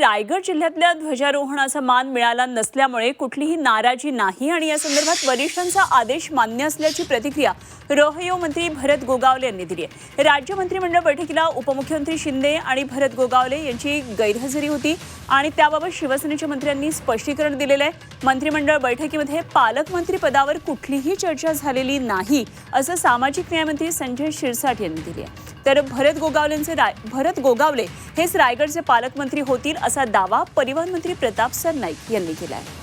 रायगड जिल्ह्यातल्या ध्वजारोहणाचा मान मिळाला नसल्यामुळे कुठलीही नाराजी नाही आणि या संदर्भात वरिष्ठांचा आदेश मान्य असल्याची प्रतिक्रिया रोहयो मंत्री भरत गोगावले यांनी दिली आहे. राज्य मंत्रिमंडळ बैठकीला उपमुख्यमंत्री शिंदे आणि भरत गोगावले यांची गैरहजेरी होती आणि त्याबाबत शिवसेनेच्या मंत्र्यांनी स्पष्टीकरण दिलेलं आहे. मंत्रिमंडळ बैठकीमध्ये पालकमंत्री पदावर कुठलीही चर्चा झालेली नाही असं सामाजिक न्यायमंत्री संजय शिरसाट यांनी दिली आहे. तर भरत गोगावलेंचे राय भरत गोगावले हेच रायगडचे पालकमंत्री होतील असा दावा परिवहन मंत्री प्रताप सरनाईक यांनी केला आहे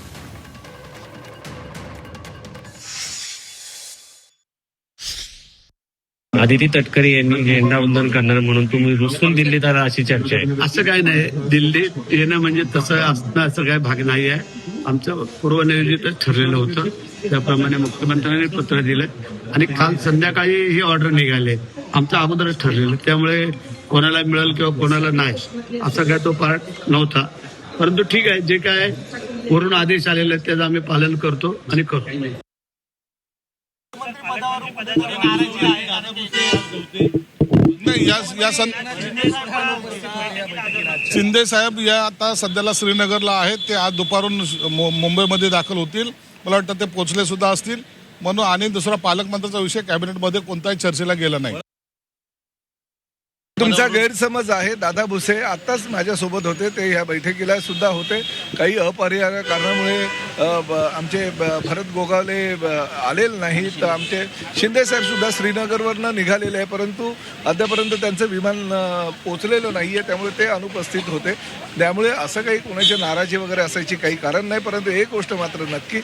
आदिती तटकरे यांनी झेंडावंदन करणार म्हणून तुम्ही रुसून दिल्लीत आला अशी चर्चा आहे. असं काय नाही. दिल्लीत येणं म्हणजे तसं असणं असं काय भाग नाही आहे. आमचं पूर्वनियोजितच ठरलेलं होतं. त्याप्रमाणे मुख्यमंत्र्यांनी पत्र दिलं. आणि काल संध्याकाळी ही ऑर्डर निघाले. आमचं अगोदरच ठरलेलं. त्यामुळे कोणाला मिळेल किंवा कोणाला नाही असा काय तो पार्ट नव्हता. परंतु ठीक आहे जे काय वरून आदेश आलेले आहेत त्याचं आम्ही पालन करतो आणि करतो. नाही या या शिंदे साहेब या आता सध्याला श्रीनगरला आहेत. ते आज दुपारून मुंबईमध्ये दाखल होतील. मला वाटतं ते पोचले सुद्धा असतील. म्हणून आणि दुसरा पालकमंत्र्याचा विषय कॅबिनेटमध्ये कोणताही चर्चेला गेला नाही. तुमचा गैरसमज आहे. दादा भुसे आताच माझ्यासोबत होते. ते ह्या बैठकीला सुद्धा होते. काही अपरिहार्य कारणामुळे आमचे ब- भरत गोगावले ब- आलेले नाहीत. आमचे शिंदे साहेब सुद्धा श्रीनगरवरनं निघालेले आहे परंतु अद्यापर्यंत त्यांचं विमान पोचलेलं नाही आहे त्यामुळे ते अनुपस्थित होते. त्यामुळे असं काही कोणाची नाराजी वगैरे असायची काही कारण नाही परंतु एक गोष्ट मात्र नक्की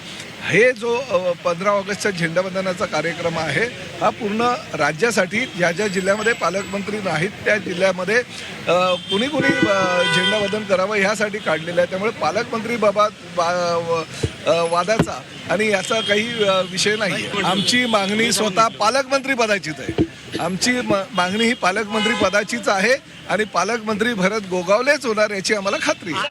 हे जो पंधरा ऑगस्टचा झेंडावंदनाचा कार्यक्रम आहे हा पूर्ण राज्यासाठी ज्या ज्या जिल्ह्यामध्ये पालकमंत्री नाहीत त्या जिल्ह्यामध्ये कुणी कुणी झेंडावंदन करावं ह्यासाठी काढलेलं आहे. त्यामुळे पालकमंत्री बाबा बा- वादाचा. आणि याचा काही विषय नाही. आमची मागणी स्वतः पालकमंत्री पदाचीच आहे. आमची मागणी ही पालकमंत्री पदाचीच आहे आणि पालकमंत्री भरत गोगावलेच होणार याची आम्हाला खात्री आहे.